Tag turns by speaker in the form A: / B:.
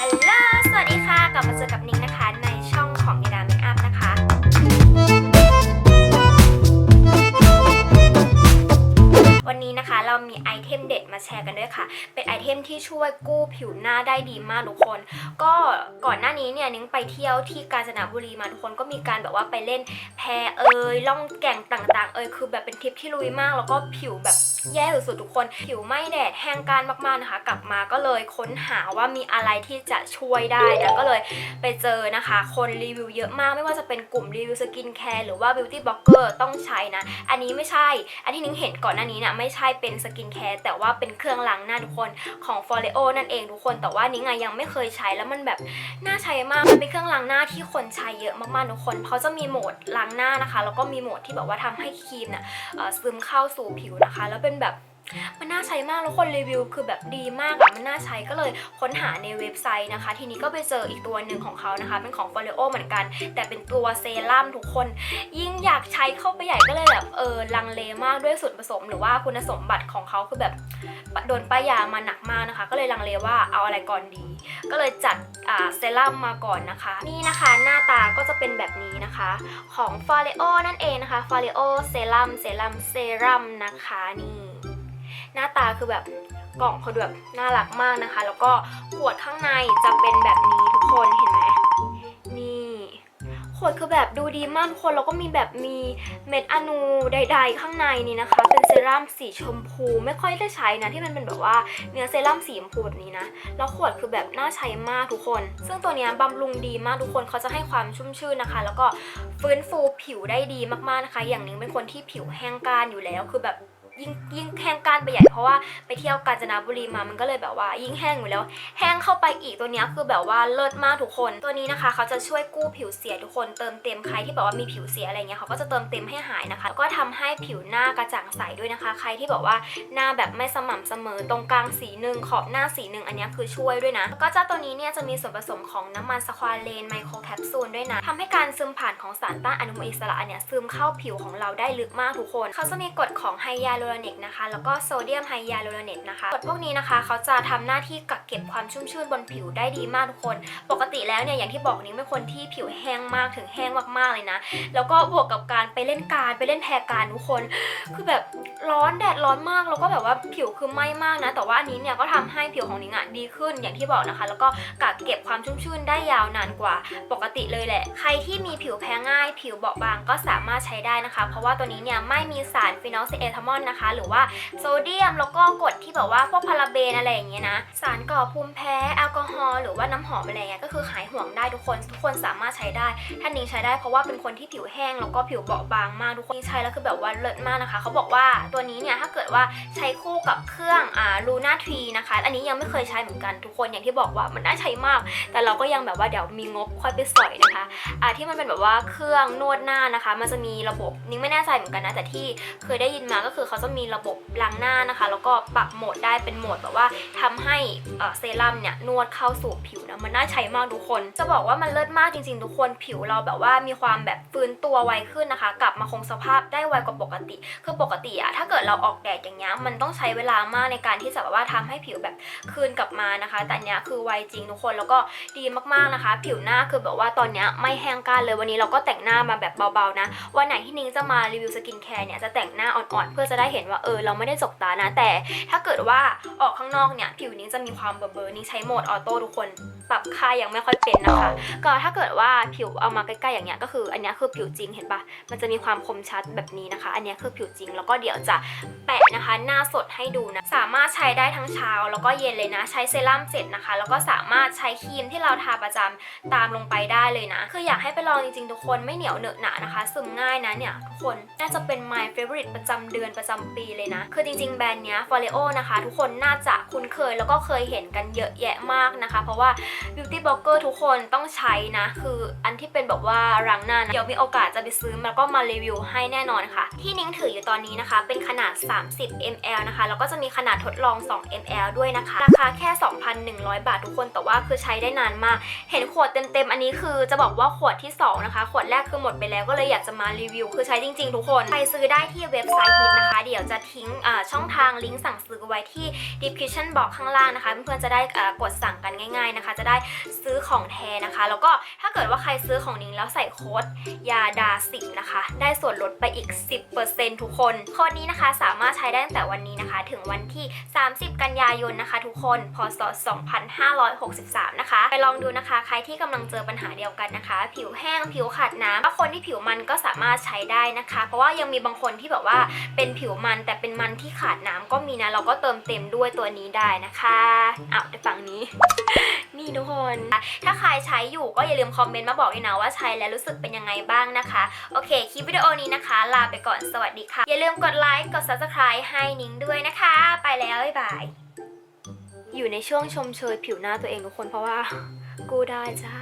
A: ฮัลโหล สวัสดีค่ะ กลับมาเจอกับนิ้งนะคะใน วันนี้นะคะ เรามีไอเทมเด็ดมาแชร์กันด้วยค่ะ เป็นไอเทมที่ช่วยกู้ผิวหน้าได้ดีมากทุกคน ก็ก่อนหน้านี้เนี่ยนิ้งไปเที่ยวที่กาญจนบุรีมาทุกคนก็มีการแบบว่าไปเล่นแพเอยล่องแก่งต่าง ๆ เอยคือแบบเป็นทริปที่ลุยมาก แล้วก็ผิวแบบแย่สุดๆทุกคน ผิวไม่แดดแห้งกร้านมากๆนะคะ กลับมาก็เลยค้นหาว่ามีอะไรที่จะช่วยได้นะก็เลยไปเจอนะคะ คนรีวิวเยอะมากไม่ว่าจะเป็นกลุ่มรีวิวสกินแคร์หรือว่าบิวตี้บล็อกเกอร์ต้องใช้นะ อันนี้ไม่ใช่ อันที่นิ้งเห็นก่อนหน้านี้นะไม่ใช่เป็นสกินแคร์แต่ว่าเป็นเครื่องล้างหน้าทุกคนของ f o r e o นั่นเองทุกคนแต่ว่านิ้งอะยังไม่เคยใช้แล้วมันแบบน่าใช้มากมันเป็นเครื่องล้างหน้าที่คนใช้เยอะมากๆทุกคนเขาจะมีโหมดล้างหน้านะคะ แล้วก็มีโหมดที่แบบว่าทำให้ครีมเนี่ยซึมเข้าสู่ผิวนะคะ แล้วเป็นแบบ มันน่าใช้มากแล้วคนรีวิวคือแบบดีมากอะมันน่าใช้ก็เลยค้นหาในเว็บไซต์นะคะ ทีนี้ก็ไปเจออีกตัวหนึ่งของเขานะคะ เป็นของ f o r e o เหมือนกัน แต่เป็นตัวเซรั่มทุกคน ยิ่งอยากใช้เข้าไปใหญ่ก็เลยแบบเออลังเลมากด้วยส่วนผสม หรือว่าคุณสมบัติของเขาคือแบบโดนป้ายยามาหนักมากนะคะ ก็เลยลังเลว่าเอาอะไรก่อนดี ก็เลยจัดเซรั่มมาก่อนนะคะ นี่นะคะหน้าตาก็จะเป็นแบบนี้นะคะ ของ f a r e o นั่นเองนะคะ f a r e o เซรั่มเซรั่มเซรั่มนะคะนี่ หน้าตาคือแบบกล่องเขาแบบน่ารักมากนะคะ แล้วก็ขวดข้างในจะเป็นแบบนี้ทุกคนเห็นไหมนี่ขวดคือแบบดูดีมากทุกคนแล้วก็มีแบบมีเม็ดอนูใด ๆ ข้างในนี่นะคะ เป็นเซรั่มสีชมพู ไม่ค่อยได้ใช้นะที่มันเป็นแบบว่าเนื้อเซรั่มสีชมพูแบบนี้นะแล้วขวดคือแบบน่าใช้มากทุกคน ซึ่งตัวนี้บำรุงดีมากทุกคนเขาจะให้ความชุ่มชื่นนะคะ แล้วก็ฟื้นฟูผิวได้ดีมากๆนะคะ อย่างนิ้งเป็นคนที่ผิวแห้งกร้านอยู่แล้วคือแบบ ยิ่งยิ่งแห้งก้านไปใหญ่เพราะว่าไปเที่ยวกาญจนบุรีมามันก็เลยแบบว่า ยิ่งแห้งอยู่แล้ว แห้งเข้าไปอีกตัวนี้คือแบบว่าเลิศมากทุกคน ตัวนี้นะคะ เขาจะช่วยกู้ผิวเสียทุกคนเติมเต็มใครที่แบบว่ามีผิวเสียอะไรเงี้ยเขาก็จะเติมเต็มให้หายนะคะแล้วก็ทำให้ผิวหน้ากระจ่างใสด้วยนะคะ ใครที่บอกว่าหน้าแบบไม่สม่ำเสมอตรงกลางสีหนึ่งขอบหน้าสีหนึ่งอันนี้คือช่วยด้วยนะแล้วก็เจ้าตัวนี้เนี่ยจะมีส่วนผสมของน้ำมันสควาเลนไมโครแคปซูลด้วยนะทำให้การซึมผ่านของสารต้านอนุมูลอิสระเนี่ยซึมเข้าผิวของเราได้ลึกมากทุกคน เขาจะมีกฎของไฮยาลูรนิกนะคะ แล้วก็โซเดียมไฮยาลูโรเนตนะคะกฎพวกนี้นะคะเขาจะทำหน้าที่กักเก็บความชุ่มชื่นบนผิวได้ดีมากทุกคน ปกติแล้วเนี่ยอย่างที่บอกนิ้งเป็นคนที่ผิวแห้งมากถึงแห้งมากๆเลยนะ แล้วก็บวกกับการไปเล่นการไปเล่นแพรการทุกคน คือแบบร้อนแดดร้อนมากแล้วก็แบบว่าผิวคือไหม้มากนะ แต่ว่าอันนี้เนี่ยก็ทำให้ผิวของนิ้งอะดีขึ้นอย่างที่บอกนะคะ แล้วก็กักเก็บความชุ่มชื่นได้ยาวนานกว่าปกติเลยแหละ ใครที่มีผิวแพ้ง่าย ผิวเบาบางก็สามารถใช้ได้นะคะ เพราะว่าตัวนี้เนี่ยไม่มีสารฟีนอลซีเอทามอนนะคะ หรือว่าโซเดียมแล้วก็กรดที่แบบว่าพวกพาราเบนอะไรอย่างเงี้ยนะ สารก่อภูมิแพ้แอลกอฮอล์หรือว่าน้ำหอมอะไรเงี้ยก็คือหายห่วงได้ทุกคนทุกคนสามารถใช้ได้ ท่านนิ้งใช้ได้เพราะว่าเป็นคนที่ผิวแห้งแล้วก็ผิวเบาบางมากทุกคนใช้แล้วคือแบบว่าเลิศมากนะคะเขาบอกว่าตัวนี้เนี่ยถ้าเกิดว่าใช้คู่กับเครื่องอ่าลูน่าทรีนะคะ อันนี้ยังไม่เคยใช้เหมือนกันทุกคนอย่างที่บอกว่ามันน่าใช้มาก แต่เราก็ยังแบบว่าเดี๋ยวมีงบค่อยไปสอยนะคะอ่าที่มันเป็นแบบว่าเครื่องนวดหน้านะคะ มันจะมีระบบนิ้งไม่แน่ใจเหมือนกันนะแต่ที่เคยได้ยินมาก็คือเขาจะมีระบบล้างหน้านะคะ แล้วก็ปรับโหมดได้เป็นโหมดแบบว่าทำให้เซรั่มเนี่ยนวดเข้าสู่ผิวนะมันน่าใช้มากทุกคน จะบอกว่ามันเลิศมากจริงๆ ทุกคนผิวเราแบบว่ามีความแบบฟื้นตัวไวขึ้นนะคะ กลับมาคงสภาพได้ไวกว่าปกติ คือปกติอะถ้าเกิดเราออกแดดอย่างเงี้ยมันต้องใช้เวลามากในการที่จะแบบว่าทำให้ผิวแบบคืนกลับมานะคะ แต่เนี้ยคือไวจริงทุกคนแล้วก็ดีมากๆนะคะ ผิวหน้าคือแบบว่าตอนเนี้ยไม่แห้งกร้านเลยวันนี้เราก็แต่งหน้ามาแบบเบาๆนะวันไหนที่นิ้งจะมารีวิวสกินแคร์เนี่ยจะแต่งหน้าอ่อนๆเพื่อจะได้เห็นว่าเออเราไม่ได้จกตานะ แต่ถ้าเกิดว่าออกข้างนอกเนี่ยผิวนิ้งจะมีความเบลอๆนิ้งใช้โหมดออโต้ทุกคนปรับค่ายังไม่ค่อยเป็นนะคะ ก็ถ้าเกิดว่าผิวเอามาใกล้ๆอย่างเงี้ยก็คืออันเนี้ยคือผิวจริงเห็นปะมันจะมีความคมชัดแบบนี้นะคะ อันเนี้ยคือผิวจริงแล้วก็เดี๋ยวจะแปะนะคะหน้าสดให้ดูนะสามารถใช้ได้ทั้งเช้าแล้วก็เย็นเลยนะ ใช้เซรั่มเสร็จนะคะ แล้วก็สามารถใช้ครีมที่เราทาประจำตามลงไปได้เลยนะ คืออยากให้ไปลองจริงๆทุกคนไม่เหนียวเหนอะหนะนะคะ ซึมง่ายนะเนี่ยทุกคนน่าจะเป็น my favorite ประจำเดือนประจำปีเลยนะ คือจริงๆ แบรนด์เนี้ย f o r e o นะคะ ทุกคนน่าจะคุ้นเคยแล้วก็เคยเห็นกันเยอะแยะมากนะคะ เพราะว่า beauty blogger ทุกคนต้องใช้นะ คืออันที่เป็นแบบว่ารังหน้านะเดี๋ยวมีโอกาสจะไปซื้อแล้วก็มารีวิวให้แน่นอนค่ะ ที่นิ้งถืออยู่ตอนนี้นะคะ เป็นขนาด 30 ml นะคะแล้วก็จะมีขนาดทดลอง 2 ml ด้วยนะคะ ราคาแค่ 2,100 บาททุกคนแต่ว่าคือใช้ได้นานมาก เห็นขวดเต็มๆอันนี้คือจะบอกว่าขวดที่ 2 นะคะ ขวดแรกคือหมดไปแล้วก็เลยอยากจะมารีวิว คือใช้จริง ๆ ทุกคนไปซื้อได้ที่เว็บไซต์ฮิตนะคะ d ดี๋ยวจะทิ้งช่องทางลิงก์สั่งซื้อไว้ที่ description box ข้างล่างนะคะ เพื่อนๆจะได้กดสั่งกันง่าย ๆนะคะ จะได้ซื้อของแท้นะคะ แล้วก็ถ้าเกิดว่าใครซื้อของนิ้งแล้วใส่โค้ดยาดา10นะคะ ได้ส่วนลดไปอีก 10%ทุกคนโค้ดนี้นะคะสามารถใช้ได้ตั้งแต่วันนี้นะคะ ถึงวันที่ 30 กันยายนนะคะ ทุกคนพศ2563 นะคะ ไปลองดูนะคะ ใครที่กำลังเจอปัญหาเดียวกันนะคะ ผิวแห้งผิวขาดน้ำถ้าคนที่ผิวมันก็สามารถใช้ได้นะคะ เพราะว่ายังมีบางคนที่แบบว่าเป็นผิวมัน แต่เป็นมันที่ขาดน้ำก็มีนะ เราก็เติมเต็มด้วยตัวนี้ได้นะคะอ้าวในฝั่งนี้ นี่ทุกคน ถ้าใครใช้อยู่ก็อย่าลืมคอมเมนต์มาบอกด้วยนะว่าใช้แล้วรู้สึกเป็นยังไงบ้างนะคะ โอเค คลิปวิดีโอนี้นะคะ ลาไปก่อนสวัสดีค่ะ อย่าลืมกดไลค์กด subscribe ให้นิ้งด้วยนะคะ ไปแล้วบ๊ายบายอยู่ในช่วงชมเชยผิวหน้าตัวเองทุกคนเพราะว่า กูได้จ้า